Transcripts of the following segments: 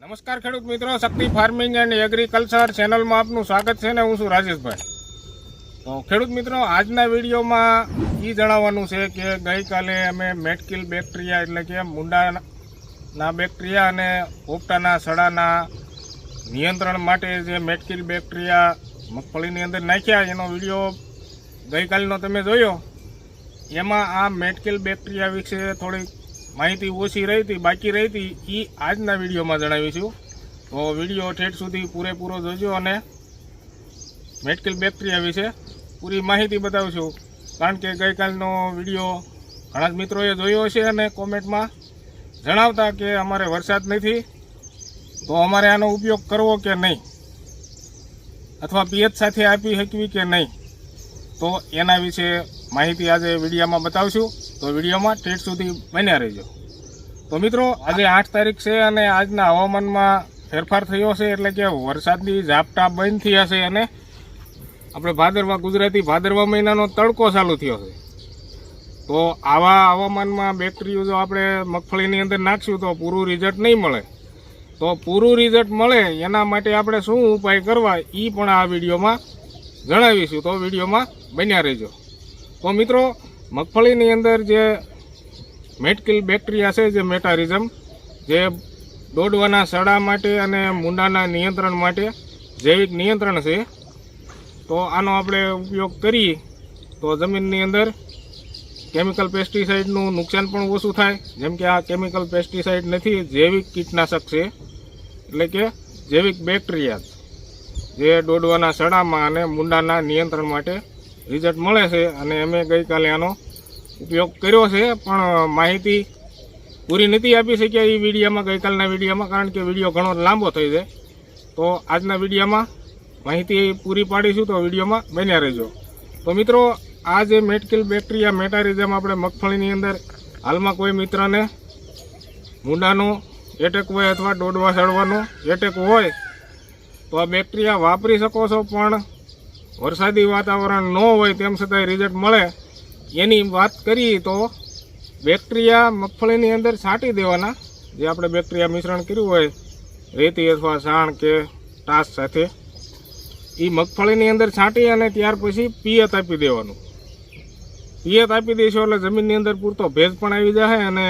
નમસ્કાર ખેડૂત મિત્રો, શક્તિ ફાર્મિંગ એન્ડ એગ્રીકલ્ચર ચેનલમાં આપનું સ્વાગત છે ને હું છું રાજેશભાઈ. તો ખેડૂત મિત્રો, આજના વિડીયોમાં એ જણાવવાનું છે કે ગઈકાલે અમે મેટકિલ બેક્ટેરિયા એટલે કે મુંડાના બેક્ટેરિયા અને ઓપટાના સડાના નિયંત્રણ માટે જે મેટકિલ બેક્ટેરિયા મગફળીની અંદર નાખ્યા, એનો વીડિયો ગઈકાલનો તમે જોયો. એમાં આ મેટકિલ બેક્ટેરિયા વિશે થોડીક માહિતી ઓછી રહી હતી બાકી રહી હતી એ આજના વિડીયોમાં જણાવીશું. તો વીડિયો ઠેઠ સુધી પૂરેપૂરો જોજો અને મેડિકલ બેક્ટેરિયા વિશે પૂરી માહિતી બતાવશું. કારણ કે ગઈકાલનો વીડિયો ઘણા જ મિત્રોએ જોયો હશે અને કોમેન્ટમાં જણાવતા કે અમારે વરસાદ નથી. તો અમારે આનો ઉપયોગ કરવો કે નહીં? અથવા પિયત સાથે આપી શકવી કે નહીં? તો એના વિશે માહિતી આજે વિડીયામાં બતાવશું. તો વિડીયોમાં ઠેઠ સુધી બન્યા રહેજો. તો મિત્રો, આજે આઠ તારીખ છે અને આજના હવામાનમાં ફેરફાર થયો છે એટલે કે વરસાદની ઝાપટા બંધ થયા છે અને આપણે ભાદરવા, ગુજરાતી ભાદરવા મહિનાનો તડકો ચાલુ થયો છે. તો આવા હવામાનમાં બેક્ટેરિયો જો આપણે મગફળીની અંદર નાખશું તો પૂરું રિઝલ્ટ નહીં મળે. તો પૂરું રિઝલ્ટ મળે એના માટે આપણે શું ઉપાય કરવા એ પણ આ વિડીયોમાં જણાવીશું. તો વિડીયોમાં બન્યા રહેજો. તો મિત્રો મગફળીની અંદર જે મેટકિલ બેક્ટેરિયા છે, જે મેટારિઝમ, જે દોડવાના સડા માટે અને મૂંડાના નિયંત્રણ માટે જૈવિક નિયંત્રણ છે, તો આનો આપણે ઉપયોગ કરીએ, તો જમીનની અંદર કેમિકલ પેસ્ટિસાઇડનું નુકસાન પણ ઓછું થાય, જેમ કે આ કેમિકલ પેસ્ટિસાઇડ નથી, જૈવિક કીટનાશક છે, એટલે કે જૈવિક બેક્ટેરિયા, જે દોડવાના સડામાં અને મૂંડાના નિયંત્રણ માટે રિઝલ્ટ મળે છે અને અમે ગઈકાલે આનો ઉપયોગ કર્યો છે, પણ માહિતી પૂરી નથી આપી શક્યા એ વિડીયામાં, ગઈકાલના વિડીયામાં, કારણ કે વીડિયો ઘણો લાંબો થઈ જાય. તો આજના વિડીયામાં માહિતી પૂરી પાડીશું, તો વિડીયોમાં બન્યા રહેજો. તો મિત્રો, આ જે મેટકિલ બેક્ટેરિયા મેટારિઝમ આપણે મગફળીની અંદર, હાલમાં કોઈ મિત્રને મૂંડાનો એટેક હોય અથવા દોડવા સડવાનો એટેક હોય, તો આ બેક્ટેરિયા વાપરી શકો છો, પણ વરસાદી વાતાવરણ ન હોય તેમ છતાંય રિઝલ્ટ મળે. એની વાત કરીએ તો બેક્ટેરિયા મગફળીની અંદર છાંટી દેવાના. જે આપણે બેક્ટેરિયા મિશ્રણ કર્યું હોય, રેતી અથવા સાણ કે ટાસ સાથે, એ મગફળીની અંદર છાંટી અને ત્યાર પછી પિયત આપી દેવાનું. પિયત આપી દઈશું એટલે જમીનની અંદર પૂરતો ભેજ પણ આવી જશે અને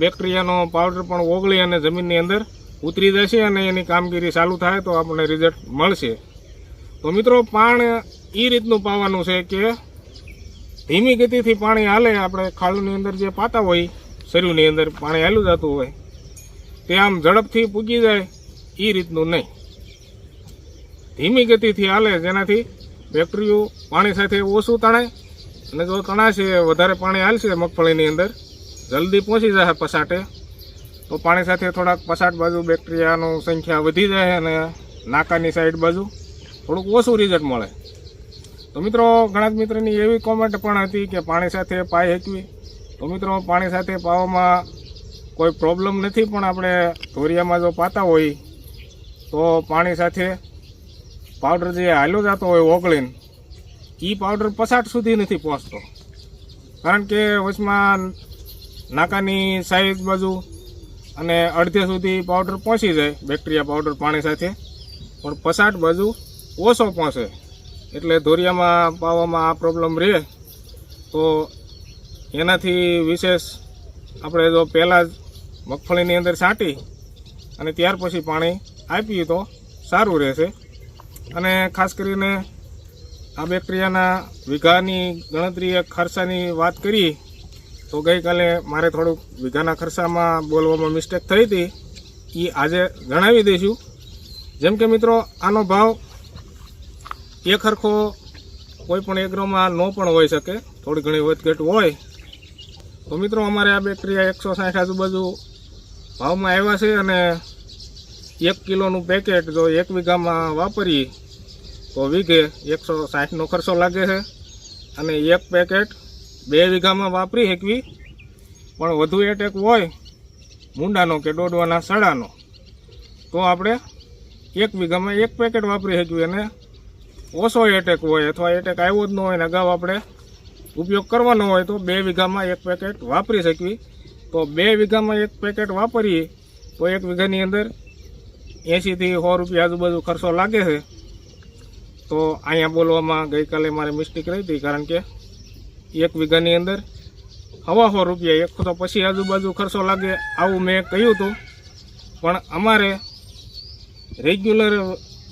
બેક્ટેરિયાનો પાવડર પણ ઓગળી અને જમીનની અંદર ઉતરી જશે અને એની કામગીરી ચાલુ થાય તો આપણને રિઝલ્ટ મળશે. તો મિત્રો પાણ એ રીતનું પાવાનું છે કે ધીમી ગતિથી પાણી હાલે, આપણે ખાડુની અંદર જે પાતા હોય, શરીરની અંદર પાણી હાલું જતું હોય, તે આમ ઝડપથી પૂગી જાય એ રીતનું નહીં. ધીમી ગતિથી હાલે, જેનાથી બેક્ટરીઓ પાણી સાથે ઓછું તણાય અને જો તણાશે, વધારે પાણી હાલશે મગફળીની અંદર, જલ્દી પહોંચી જશે પસાટે તો પાણી સાથે થોડાક પસાટ બાજુ બેક્ટેરિયાનું સંખ્યા વધી જાય અને નાકાની સાઈડ બાજુ થોડુંક ઓછું રિઝલ્ટ મળે. તો મિત્રો ઘણા જ મિત્રોની એવી કોમેન્ટ પણ હતી કે પાણી સાથે પાઈ હેકવી તો મિત્રો, પાણી સાથે પાવામાં કોઈ પ્રોબ્લેમ નથી, પણ આપણે ધોરિયામાં જો પાતા હોય, તો પાણી સાથે પાવડર જે હાલ્યો જતો હોય ઓગળીને એ પાવડર પસાટ સુધી નથી પહોંચતો. કારણ કે વચમાં નાકાની સાઈડ બાજુ અને અડધે સુધી પાવડર પહોંચી જાય બેક્ટેરિયા પાવડર પાણી સાથે. પણ પસાટ બાજુ ઓછો પહોંચે એટલે ધોરિયામાં પાવામાં આ પ્રોબ્લેમ રહે. તો એનાથી વિશેષ આપણે જો પહેલાં જ મગફળીની અંદર છાંટી અને ત્યાર પછી પાણી આપીએ તો સારું રહેશે. અને ખાસ કરીને આ બેક્ટેરિયાના વીઘાની ગણતરી ખર્ચાની વાત કરી તો ગઈકાલે મારે થોડુંક વીઘાના ખર્ચામાં બોલવામાં મિસ્ટેક થઈ હતી. એ આજે જણાવી દઈશું. જેમ કે મિત્રો, આનો ભાવ એક હરખો કોઈ પણ એગ્રોમાં ન પણ હોઈ શકે. થોડી ઘણી વધઘટ હોય. તો મિત્રો, અમારે આ બેક્ટેરિયા એકસો સાઠ આજુબાજુ ભાવમાં આવ્યા છે અને એક કિલોનું પેકેટ જો એક વીઘામાં વાપરીએ તો વીઘે એકસો સાઠનો ખર્ચો લાગે છે. અને એક પેકેટ બે વીઘામાં વાપરી શકવી. પણ વધુ એટેક હોય મૂંડાનો કે દોડવાના સડાનો. તો આપણે એક વીઘામાં એક પેકેટ વાપરી શકીએ અને ઓછો એટેક હોય અથવા એટેક આવ્યો જ ન હોય ને અગાઉ આપણે ઉપયોગ કરવાનો હોય તો બે વીઘામાં એક પેકેટ વાપરી શકવી. તો બે વીઘામાં એક પેકેટ વાપરીએ તો એક વીઘાની અંદર એંશીથી સો રૂપિયા આજુબાજુ ખર્ચો લાગે છે. તો અહીંયા બોલવામાં ગઈકાલે મારે મિસ્ટેક રહી હતી કારણ કે એક વીઘાની અંદર હવા સો રૂપિયા, એક તો પછી આજુબાજુ ખર્ચો લાગે આવું મેં કહ્યું હતું. પણ અમારે રેગ્યુલર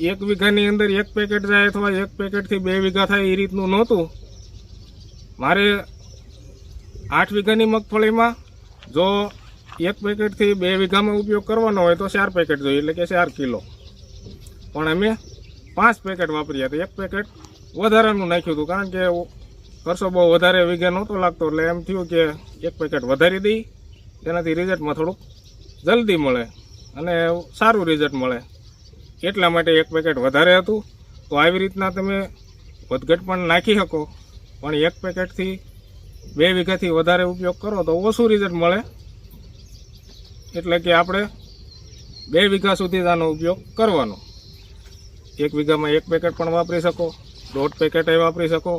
એક વીઘાની અંદર એક પેકેટ જાય અથવા એક પેકેટથી બે વીઘા થાય એ રીતનું નહોતું. મારે આઠ વીઘાની મગફળીમાં જો એક પેકેટથી બે વીઘામાં ઉપયોગ કરવાનો હોય તો ચાર પેકેટ જોઈએ, એટલે કે ચાર કિલો. પણ અમે પાંચ પેકેટ વાપર્યા હતા. એક પેકેટ વધારાનું નાખ્યું હતું, કારણ કે ખર્ચો બહુ વધારે વીઘે નહોતો લાગતો, એટલે એમ થયું કે એક પેકેટ વધારી દઈ, તેનાથી રિઝલ્ટમાં થોડુંક જલ્દી મળે અને સારું રિઝલ્ટ મળે. એટલા માટે એક પેકેટ વધારે હતું? તો આવી રીતના તમે વધઘટ પણ નાખી શકો. પણ એક પેકેટથી બે વીઘાથી વધારે ઉપયોગ કરો તો ઓછું રિઝલ્ટ મળે. એટલે કે આપણે બે વીઘા સુધી આનો ઉપયોગ કરવાનો. એક વીઘામાં એક પેકેટ પણ વાપરી શકો, દોઢ પેકેટ વાપરી શકો.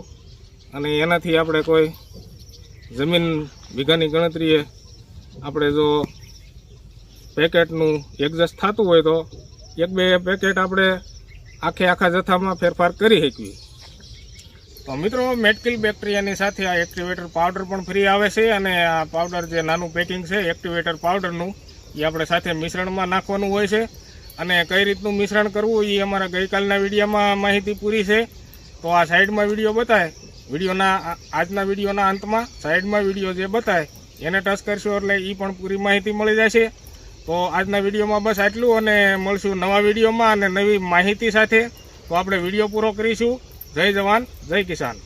અને એનાથી આપણે કોઈ જમીન વીઘાની ગણતરીએ આપણે જો પેકેટનું એડજસ્ટ થતું હોય તો એક બે પેકેટ આપણે આખે આખા જથ્થામાં ફેરફાર કરી શકીએ. તો મિત્રો, મેટકિલ બેક્ટેરિયાની સાથે આ એક્ટિવેટર પાવડર પણ ફ્રી આવે છે અને આ પાવડર જે નાનું પેકિંગ છે એક્ટિવેટર પાવડરનું એ આપણે સાથે મિશ્રણમાં નાખવાનું હોય છે. અને કઈ રીતનું મિશ્રણ કરવું, એ અમારા ગઈકાલના વિડીયોમાં માહિતી પૂરી છે. તો આ સાઈડમાં વીડિયો બતાવે વિડીયોના આજના વિડીયોના અંતમાં સાઈડમાં વીડિયો જે બતાય, એને ટચ કરશો એટલે એ પણ પૂરી માહિતી મળી જશે. તો આજના વિડીયોમાં બસ આટલું અને મળશું નવા વિડીયોમાં અને નવી માહિતી સાથે. તો આપણે વીડિયો પૂરો કરીશું. જય જવાન, જય કિસાન.